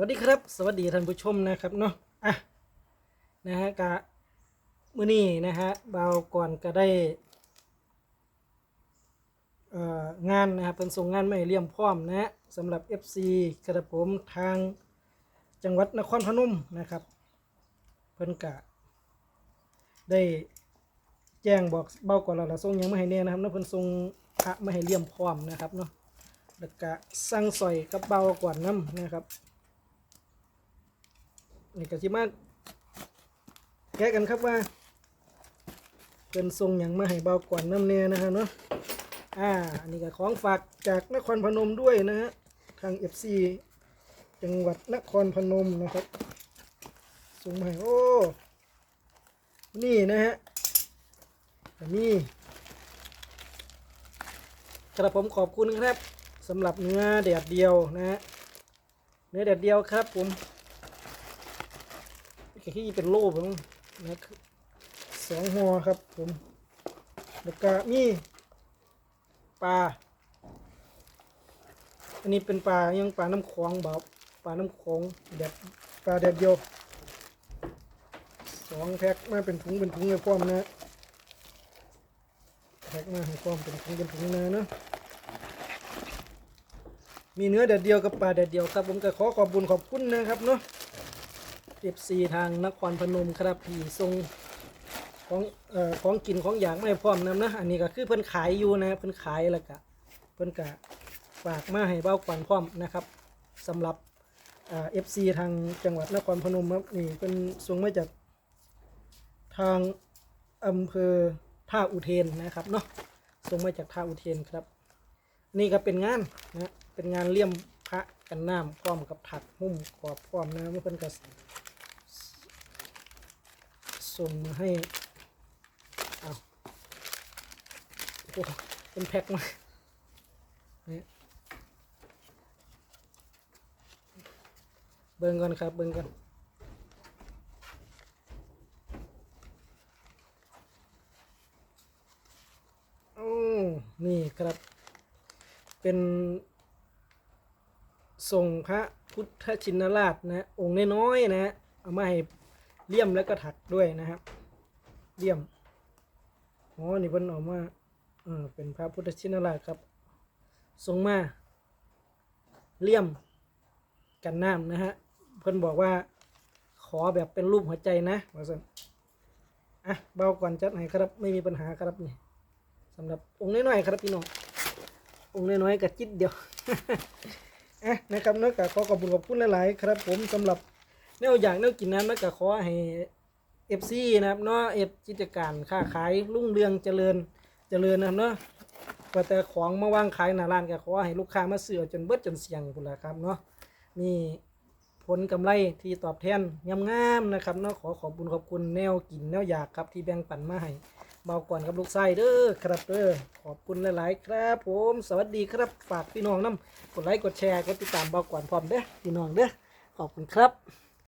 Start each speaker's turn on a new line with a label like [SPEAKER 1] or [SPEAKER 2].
[SPEAKER 1] วัสดีครับ สวัสดีท่านผู้ชมนะครับเนาะอะนะฮะกะมื้อนี้นะฮะเบาก่อนก็ได้เอ่องานนะครับเป็นส่งงานไม่เลี่ยมพร้อมนะฮะสำหรับ FC กระผมทางจังหวัดนครพนมนะครับ เพิ่นกะได้แจ้งบอกเบาก่อนแล้วล่ะส่งยังไมาให้แน่นะครับเนาะเพิ่นส่งพระมาให้เลี่ยมพร้อมนะครับเนาะแล้วก็สั่งสอยกับเบาก่อนน้ำนะครับ นี่ก็สิมาแกะกันครับว่าเป็นทรงอย่างมาให้เบากว่าน้ำเนนะฮะเนาะอ่าอันนี้ก็ของฝากจากนครพนมด้วยนะฮะทาง FC จังหวัดนครพนมนะครับส่งมาให้โอ้นี่นะฮะนนี้กระผมขอบคุณครับสำหรับเนื้อแดดเดียวนะฮะเนื้อแดดเดียวครับผม ที่เป็นโล่ผมนะสองหัวครับผมแล้วก็มีปลา อันนี้เป็นปลายังปลาน้ำคลองแบบปลาน้ำคลองแบบปลาแดดเดียวสองแพ็คมาเป็นถุงเป็นถุงเลยพร้อมนะแพ็คมาให้พร้อมเป็นถุงเป็นถุงนะเนาะมีเนื้อแดดเดียวกับปลาแดดเดียวครับผมก็ขอขอบคุญขอบคุณนะครับเนาะ เอฟซีทางนครพนมครับพี่ทรงของเอ่อของกินของอย่างไม่พร้อมนำนะอันนี้ก็คือเพิ่นขายอยู่นะเพิ่นขายแล้วก็เพิ่นก็ฝากมาให้เบ้าควันพร้อมนะครับสำหรับเอ่อฟซีทางจังหวัดนครพนมครับนี่เป็นส่งมาจากทางอำเภอท่าอุเทนนะครับเนาะส่งมาจากท่าอุเทนครับ นี่ก็เป็นงานนะเป็นงานเลี่ยมพระกันน้ำพร้อมกับถักหุ้มขอบพร้อมนะเมื่อนก็ส่ ส่งมาให้เอาโอ้เป็นแพ็คมาเนี่ยเบิ่งก่อนครับ เบิ่งก่อนโอ้นี่ครับ เป็นส่งพระพุทธชินราชนะ องค์น้อยๆนะ เอามาให้ เลี่ยมแล้วก็ถักด้วยนะครับ เลี่ยมอ๋อนี่เพิ่นออกมาเออเป็นพระพุทธชินราชครับทรงมาเลี่ยมกันน้ำนะฮะเพิ่นบอกว่าขอแบบเป็นรูปหัวใจนะว่าสันอะเบาก่อนจัดให้ครับไม่มีปัญหาครับนี่สำหรับองค์น้อยๆครับพี่น้ององค์น้อยๆกับจิตเดียวอะนะครับเนาะก็ขอขอบคุณขอบคุณหลายๆครับ ผมสำหรับ แนวอย่างแนวกินน้ำแล้วก็ขอให้เอฟซีนะครับเนาะเอฟกิจการค้าขายรุ่งเรืองเจริญเจริญนะครับเนาะก็แต่ของมาวางขายหน้าร้านก็ขอให้ลูกค้ามาซื้อจนเบิดจนเสียงพุ่นละครับเนาะมีผลกำไรที่ตอบแทนงามๆนะครับเนาะขอขอบคุณขอบคุณแนวกินแนวอยากครับที่แบ่งปันมาให้เบาก่อนกับลูกไส้เด้อครับเด้อขอบคุณหลาย ๆ ครับ ผมสวัสดีครับฝากพี่น้องน้ำกดไลค์กดแชร์กดติดตามเบาก่อนพร้อมเด้อพี่น้องเด้อขอบคุณครับ